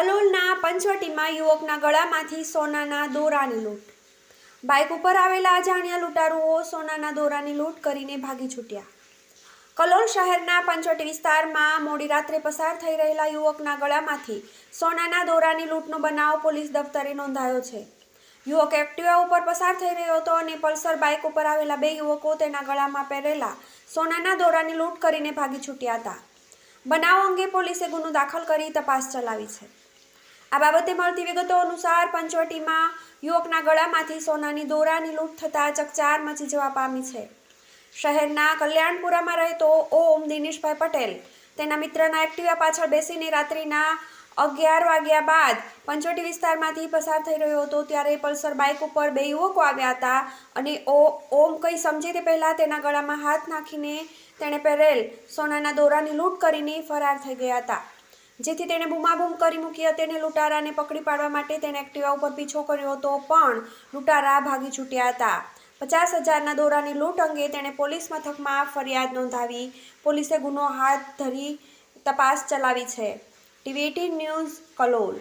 કલોલના પંચવટીમાં યુવકના ગળામાંથી સોનાના દોરાની લૂંટ. બાઇક ઉપર આવેલા અજાણ્યા લૂંટારુઓ સોનાના દોરાની લૂંટ કરીને ભાગી છૂટ્યા. કલોલ શહેરના પંચવટી વિસ્તારમાં મોડી રાત્રે પસાર થઈ રહેલા યુવકના ગળામાંથી સોનાના દોરાની લૂંટનો બનાવ પોલીસ દફતરે નોંધાયો છે. યુવક એક્ટિવા ઉપર પસાર થઈ રહ્યો હતો અને પલ્સર બાઇક ઉપર આવેલા બે યુવકો તેના ગળામાં પહેરેલા સોનાના દોરાની લૂંટ કરીને ભાગી છૂટ્યા હતા. બનાવ અંગે પોલીસે ગુનો દાખલ કરી તપાસ ચલાવી છે. આ બાબતે મળતી વિગતો અનુસાર પંચવટીમાં યુવકના ગળામાંથી સોનાની દોરાની લૂંટ થતાં ચકચાર મચી જવા પામી છે. શહેરના કલ્યાણપુરામાં રહેતો ઓમ દિનેશભાઈ પટેલ તેના મિત્રના એક્ટિવા પાછળ બેસીને રાત્રિના અગિયાર વાગ્યા બાદ પંચવટી વિસ્તારમાંથી પસાર થઈ રહ્યો હતો ત્યારે પલ્સર બાઇક ઉપર બે યુવકો આવ્યા હતા અને ઓ, ઓમ કંઈ સમજે તે પહેલાં તેના ગળામાં હાથ નાખીને તેણે પહેરેલ સોનાના દોરાની લૂંટ કરીને ફરાર થઈ ગયા હતા. જેથી તેણે બૂમાબૂમ કરી મૂકી હતી અને લૂંટારાને પકડી પાડવા માટે તેણે એક્ટિવા ઉપર પીછો કર્યો હતો, પણ લૂંટારા ભાગી છૂટ્યા હતા. પચાસ હજારના દોરાની લૂંટ અંગે તેણે પોલીસ મથકમાં ફરિયાદ નોંધાવી. પોલીસે ગુનો હાથ ધરી તપાસ ચલાવી છે. TV eighteen news Kalol